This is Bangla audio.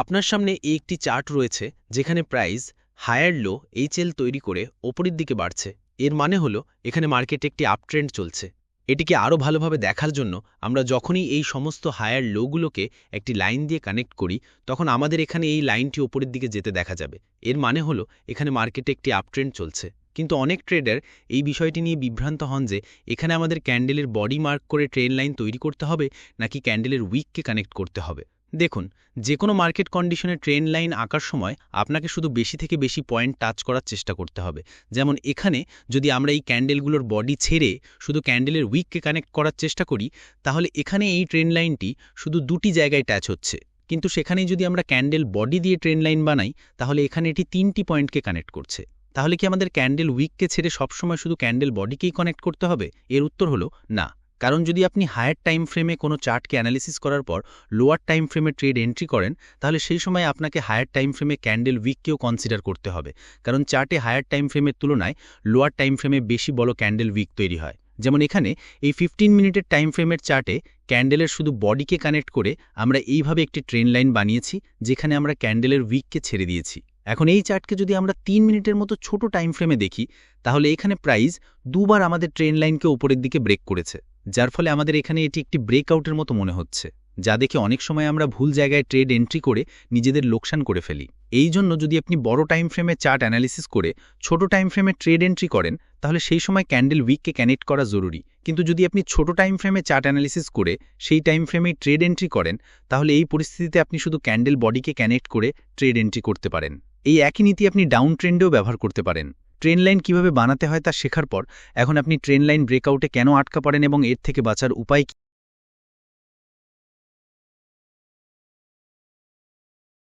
আপনার সামনে একটি চার্ট রয়েছে, যেখানে প্রাইস, হায়ার লো এইচএল তৈরি করে ওপরের দিকে বাড়ছে। এর মানে হলো, এখানে মার্কেটে একটি আপট্রেন্ড চলছে। এটিকে আরও ভালোভাবে দেখার জন্য আমরা যখনই এই সমস্ত হায়ার লোগুলোকে একটি লাইন দিয়ে কানেক্ট করি, তখন আমাদের এখানে এই লাইনটি ওপরের দিকে যেতে দেখা যাবে। এর মানে হলো, এখানে মার্কেটে একটি আপট্রেন্ড চলছে। কিন্তু অনেক ট্রেডার এই বিষয়টি নিয়ে বিভ্রান্ত হন যে, এখানে আমাদের ক্যান্ডেলের বডি মার্ক করে ট্রেন লাইন তৈরি করতে হবে, নাকি ক্যান্ডেলের উইককে কানেক্ট করতে হবে। দেখুন যে কোনো মার্কেট কন্ডিশনে ট্রেন লাইন আঁকার সময় আপনাকে শুধু বেশি থেকে বেশি পয়েন্ট টাচ করার চেষ্টা করতে হবে। যেমন এখানে যদি আমরা এই ক্যান্ডেলগুলোর বডি ছেড়ে শুধু ক্যান্ডেলের উইককে কানেক্ট করার চেষ্টা করি, তাহলে এখানে এই ট্রেন লাইনটি শুধু দুটি জায়গায় ট্যাচ হচ্ছে। কিন্তু সেখানেই যদি আমরা ক্যান্ডেল বডি দিয়ে ট্রেন লাইন বানাই, তাহলে এখানে এটি তিনটি পয়েন্টকে কানেক্ট করছে। তাহলে কি আমাদের ক্যান্ডেল উইককে ছেড়ে সবসময় শুধু ক্যান্ডেল বডিকেই কানেক্ট করতে হবে? এর উত্তর হলো না। কারণ যদি আপনি হায়ার টাইম ফ্রেমে কোনো চার্টকে অ্যানালিসিস করার পর লোয়ার টাইম ফ্রেমে ট্রেড এন্ট্রি করেন, তাহলে সেই সময় আপনাকে হায়ার টাইম ফ্রেমে ক্যান্ডেল উইককেও কনসিডার করতে হবে। কারণ চার্টে হায়ার টাইম ফ্রেমের তুলনায় লোয়ার টাইম ফ্রেমে বেশি বড় ক্যান্ডেল উইক তৈরি হয়। যেমন এখানে এই ফিফটিন মিনিটের টাইম ফ্রেমের চার্টে ক্যান্ডেলের শুধু বডিকে কানেক্ট করে আমরা এইভাবে একটি ট্রেন লাইন বানিয়েছি, যেখানে আমরা ক্যান্ডেলের উইককে ছেড়ে দিয়েছি। এখন এই চার্টকে যদি আমরা তিন মিনিটের মতো ছোট টাইম ফ্রেমে দেখি, তাহলে এখানে প্রাইস দুবার আমাদের ট্রেন লাইনকে উপরের দিকে ব্রেক করেছে। যার ফলে আমাদের এখানে এটি একটি ব্রেকআউটের মতো মনে হচ্ছে, যা দেখে অনেক সময় আমরা ভুল জায়গায় ট্রেড এন্ট্রি করে নিজেদের লোকসান করে ফেলি। এই জন্য যদি আপনি বড় টাইম ফ্রেমে চার্ট অ্যানালিসিস করে ছোট টাইম ফ্রেমে ট্রেড এন্ট্রি করেন, তাহলে সেই সময় ক্যান্ডেল উইককে কানেক্ট করা জরুরি। কিন্তু যদি আপনি ছোট টাইম ফ্রেমে চার্ট অ্যানালিসিস করে সেই টাইম ফ্রেমেই ট্রেড এন্ট্রি করেন, তাহলে এই পরিস্থিতিতে আপনি শুধু ক্যান্ডেল বডিকে কানেক্ট করে ট্রেড এন্ট্রি করতে পারেন। এই একই নীতি আপনি ডাউন ট্রেন্ডেও ব্যবহার করতে পারেন। ট্রেন লাইন কীভাবে বানাতে হয় তা শেখার পর, এখন আপনি ট্রেন লাইন ব্রেকআউটে কেন আটকা পড়েন এবং এর থেকে বাঁচার উপায় কি?